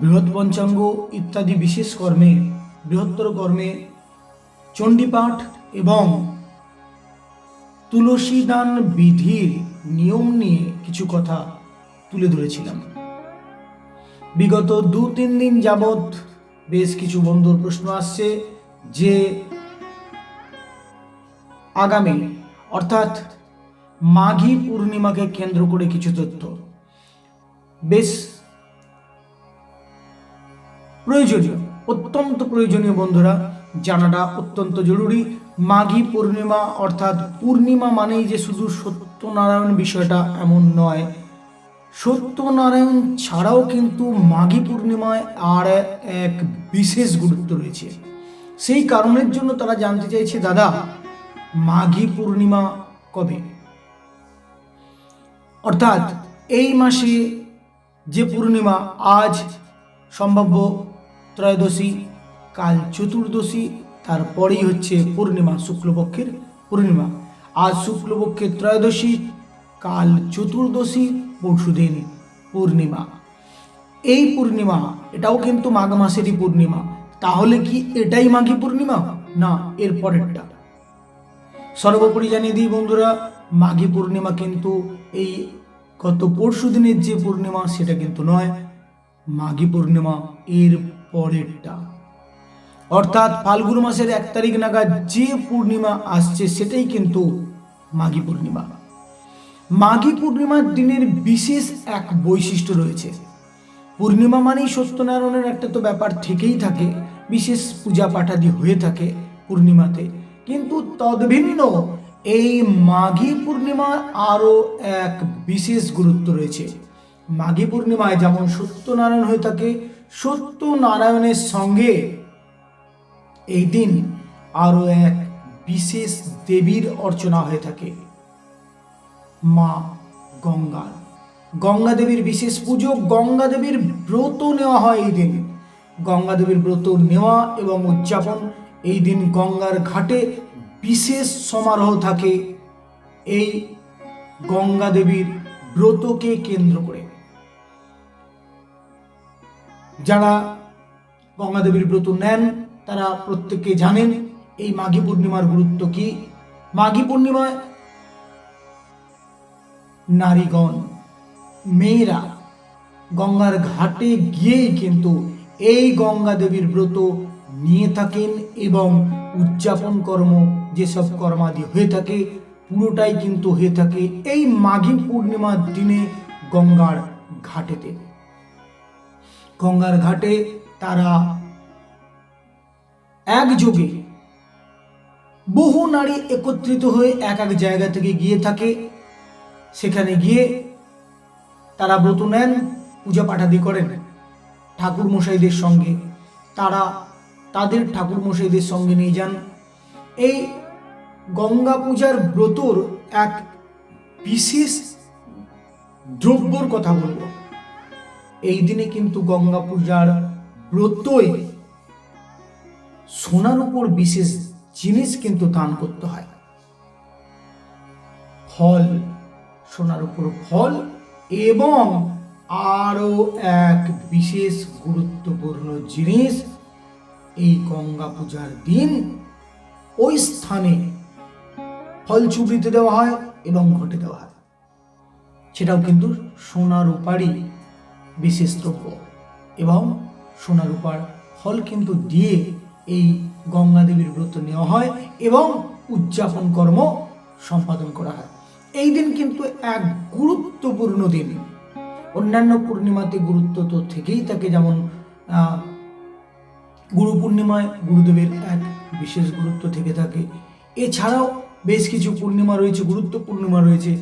বৃহৎ পঞ্চাঙ্গ ইত্যাদি বিশেষ কর্মে, বৃহত্তর কর্মে চণ্ডীপাঠ এবং তুলসী দান বিধির নিয়ম নিয়ে কিছু কথা তুলে ধরেছিলাম। বিগত দু তিন দিন যাবৎ বেশ কিছু বন্ধুর প্রশ্ন আসছে যে, আগামী, অর্থাৎ মাঘী পূর্ণিমাকে কেন্দ্র করে কিছু তথ্য। বেশ প্রয়োজনীয়। অত্যন্ত প্রয়োজনীয় বন্ধুরা, জানাটা অত্যন্ত জরুরি। মাঘী পূর্ণিমা অর্থাৎ পূর্ণিমা মানেই যে শুধু সত্যনারায়ণ বিষয়টা এমন নয়। সত্যনারায়ণ ছাড়াও কিন্তু মাঘী পূর্ণিমায় আর এক বিশেষ গুরুত্ব রয়েছে। সেই কারণের জন্য তারা জানতে চাইছে, দাদা, মাঘী পূর্ণিমা কবে? অর্থাৎ এই মাসে যে পূর্ণিমা, আজ সম্ভাব্য ত্রয়োদশী, কাল চতুর্দশী, তারপরেই হচ্ছে পূর্ণিমা, শুক্লপক্ষের পূর্ণিমা। আজ শুক্লপক্ষের ত্রয়োদশী, কাল চতুর্দশী, পরশুদিন পূর্ণিমা। এই পূর্ণিমা, এটাও কিন্তু মাঘ মাসেরই পূর্ণিমা। তাহলে কি এটাই মাঘী পূর্ণিমা? না, এর পরেরটা। সর্বোপরি জানিয়ে দিই বন্ধুরা, মাঘী পূর্ণিমা কিন্তু এই গত পরশু দিনের যে পূর্ণিমা, সেটা কিন্তু নয়। মাঘী পূর্ণিমা এর পরেরটা। অর্থাৎ ফাল্গুন মাসের এক তারিখ নাগাদ যে পূর্ণিমা আসছে সেটাই কিন্তু মাঘী পূর্ণিমা। মাঘী পূর্ণিমার দিনের বিশেষ এক বৈশিষ্ট্য রয়েছে। পূর্ণিমা মানেই সত্যনারায়ণের একটা তো ব্যাপার থেকেই থাকে, বিশেষ পূজা পাঠাদি হয়ে থাকে পূর্ণিমাতে। কিন্তু তদ্ভিন্ন এই মাঘী পূর্ণিমার আরও এক বিশেষ গুরুত্ব রয়েছে। মাঘী পূর্ণিমায় যেমন সত্যনারায়ণ হয়ে থাকে সত্যনারায়ণের সঙ্গে এই দিন আরও এক বিশেষ দেবীর অর্চনা হয়ে থাকে। মা গঙ্গার গঙ্গা দেবীর বিশেষ পুজো, গঙ্গা দেবীর ব্রত নেওয়া হয় এই দিন। গঙ্গা দেবীর ব্রত নেওয়া এবং উদযাপন, এই দিন গঙ্গার ঘাটে বিশেষ সমারোহ থাকে। এই গঙ্গা দেবীর ব্রতকে কেন্দ্র করে। যারা গঙ্গা দেবীর ব্রত নেন, তারা প্রত্যেকে জানেন এই মাঘী পূর্ণিমার গুরুত্ব কি। মাঘী পূর্ণিমায় নারীগণ, মেয়েরা গঙ্গার ঘাটে গিয়েই কিন্তু এই গঙ্গা দেবীর ব্রত নিয়ে থাকেন এবং উদযাপন কর্ম যেসব কর্মাদি হয়ে থাকে, পুরোটাই কিন্তু হয়ে থাকে এই মাঘী পূর্ণিমার দিনে গঙ্গার ঘাটেতে। গঙ্গার ঘাটে তারা একযোগে বহু নারী একত্রিত হয়ে এক এক জায়গা থেকে গিয়ে থাকে। সেখানে গিয়ে তারা ব্রত নেন, পূজা পাঠাদি করেন ঠাকুর মশাইদের সঙ্গে। তারা তাদের ঠাকুর মশাইদের সঙ্গে নিয়ে যান। এই গঙ্গা পূজার ব্রতর এক বিশেষ দ্রব্যর কথা বলব। এই দিনে কিন্তু গঙ্গা পূজার ব্রতই সোনার উপর বিশেষ জিনিস কিন্তু দান করতে হয়। ফল, সোনার উপর ফল এবং আরও এক বিশেষ গুরুত্বপূর্ণ জিনিস এই গঙ্গা পূজার দিন ওই স্থানে ফল চুবড়িতে দেওয়া হয় এবং ঘটে দেওয়া হয়। সেটাও কিন্তু সোনা রূপারই বিশেষ দ্রব্য এবং সোনা রূপার ফল কিন্তু দিয়ে এই গঙ্গা দেবীর ব্রত নেওয়া হয় এবং উদযাপন কর্ম সম্পাদন করা হয়। এই দিন কিন্তু এক গুরুত্বপূর্ণ দিন। অন্যান্য পূর্ণিমাতে গুরুত্ব তো থেকেই থাকে, যেমন গুরু পূর্ণিমায় গুরুদেবের এক বিশেষ গুরুত্ব থেকে থাকে। এছাড়াও বেশ কিছু পূর্ণিমা রয়েছে গুরুত্ব পূর্ণিমা রয়েছে।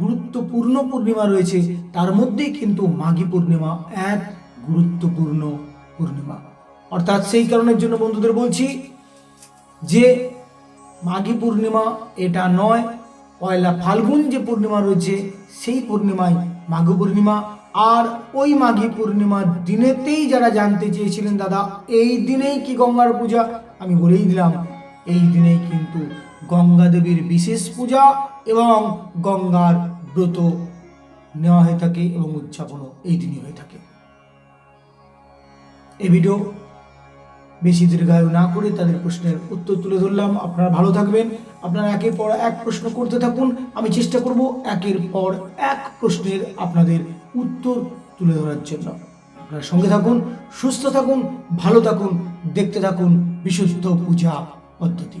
গুরুত্বপূর্ণ পূর্ণিমা রয়েছে, তার মধ্যেই কিন্তু মাঘী পূর্ণিমা এক গুরুত্বপূর্ণ পূর্ণিমা। অর্থাৎ সেই কারণের জন্য বন্ধুদের বলছি যে মাঘী পূর্ণিমা এটা নয়, পয়লা ফাল্গুন যে পূর্ণিমা রয়েছে, সেই পূর্ণিমায় মাঘ পূর্ণিমা। আর ওই মাঘী পূর্ণিমার দিনেতেই যারা জানতে চেয়েছিলেন, দাদা, এই দিনেই কি গঙ্গার পূজা? আমি বলেই দিলাম, এই দিনেই কিন্তু গঙ্গা দেবীর বিশেষ পূজা এবং গঙ্গার ব্রত নেওয়া হয়ে থাকে এবং উদযাপনও এই দিনই হয়ে থাকে। এই ভিডিও বেশি দীর্ঘায়ু না করে তাদের প্রশ্নের উত্তর তুলে ধরলাম। আপনারা ভালো থাকবেন। আপনারা একের পর এক প্রশ্ন করতে থাকুন। আমি চেষ্টা করব একের পর এক প্রশ্নের আপনাদের উত্তর তুলে ধরার জন্য। আপনারা সঙ্গে থাকুন, সুস্থ থাকুন, ভালো থাকুন, দেখতে থাকুন বিশুদ্ধ পূজা পদ্ধতি।